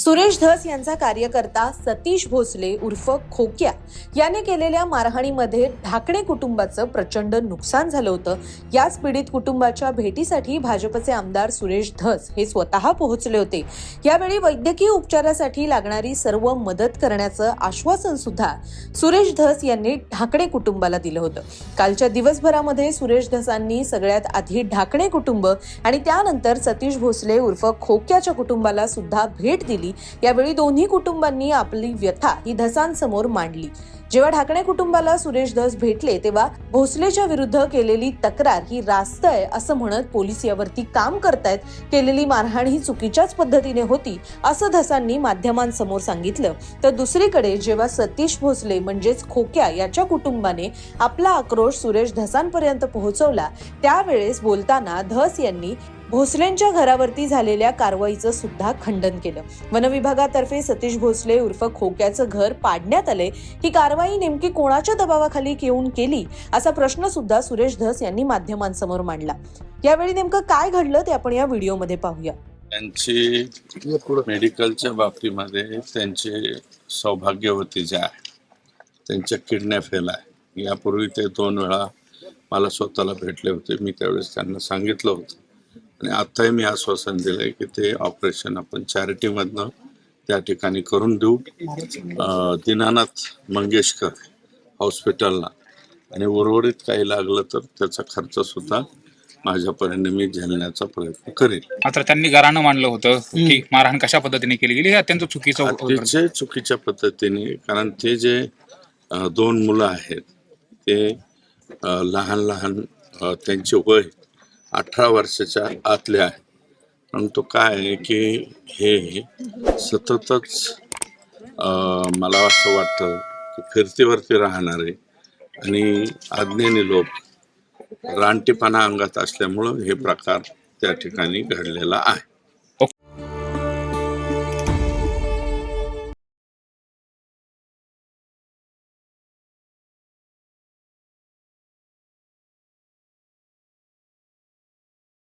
सुरेश धस यांचा कार्यकर्ता सतीश भोसले उर्फ खोक्या याने केलेल्या मारहाणीमध्ये ढाकणे कुटुंबाचं प्रचंड नुकसान झालं होतं. याच पीडित कुटुंबाच्या भेटीसाठी भाजपचे आमदार सुरेश धस हे स्वतः पोहोचले होते. यावेळी वैद्यकीय उपचारासाठी लागणारी सर्व मदत करण्याचं आश्वासन सुद्धा सुरेश धस यांनी ढाकणे कुटुंबाला दिलं होतं. कालच्या दिवसभरामध्ये सुरेश धसांनी सगळ्यात आधी ढाकणे कुटुंब आणि त्यानंतर सतीश भोसले उर्फ खोक्याच्या कुटुंबाला सुद्धा भेट दिली यावेळी दोन्ही कुटुंबांनी आपली व्यथा ही धसांसमोर मांडली. जेव्हा ढाकणे कुटुंबाला सुरेश धस भेटले तेव्हा भोसलेच्या विरुद्ध केलेली तक्रार ही रास्त आहे असं म्हणत पोलीस यावरती काम करतायत. केलेली मारहाण ही चुकीच्याच पद्धतीने होती असं धसांनी माध्यमांसमोर सांगितलं. तर दुसरीकडे जेव्हा सतीश भोसले म्हणजेच खोक्या याच्या कुटुंबाने आपला आक्रोश सुरेश धसांपर्यंत पोहोचवला त्यावेळेस बोलताना धस यांनी भोसलेंच्या घरावरती झालेल्या कारवाईचं सुद्धा खंडन केलं. वनविभागातर्फे सतीश भोसले उर्फ खोक्याचं घर पाडण्यात आले. ही कारवाई नेमकी कोणाच्या दबावाखाली येऊन केली? असा प्रश्न सुद्धा सुरेश धस यांनी माध्यमांसमोर मांडला. यावेळी नेमकं काय घडलं ते आपण या व्हिडिओमध्ये पाहूया. त्यांची मेडिकलच्या बाबतीमध्ये त्यांचे सौभाग्यवती जे आहे. त्यांच्या किडनॅप फेल आहे. यापूर्वी ते दोन वेळा मला स्वतःला भेटले होते. मी त्यावेळेस त्यांना सांगितलं होतं. आणि आत्ताही मी आश्वासन दिलंय की ते ऑपरेशन आपण चॅरिटीमधनं त्या ठिकाणी करून देऊ. दीनानाथ मंगेशकर हॉस्पिटलला आणि उर्वरित काही लागलं तर त्याचा खर्च सुद्धा माझ्यापर्यंत मी झेलण्याचा प्रयत्न करेन. मात्र त्यांनी गारानं मांडलं होतं की मारहाण कशा पद्धतीने केली गेली हे अत्यंत चुकीचं होतं. अतिशय चुकीच्या पद्धतीने कारण ते जे अ, दोन मुलं आहेत ते अ, लहान लहान अ, त्यांचे वय अठरा वर्षाच्या आतले आहे. परंतु काय आहे की हे सततच मला असं वाटतं की फिरतीवरती राहणारे आणि अज्ञानी लोक रानटीपणा अंगात असल्यामुळं हे प्रकार त्या ठिकाणी घडलेला आहे.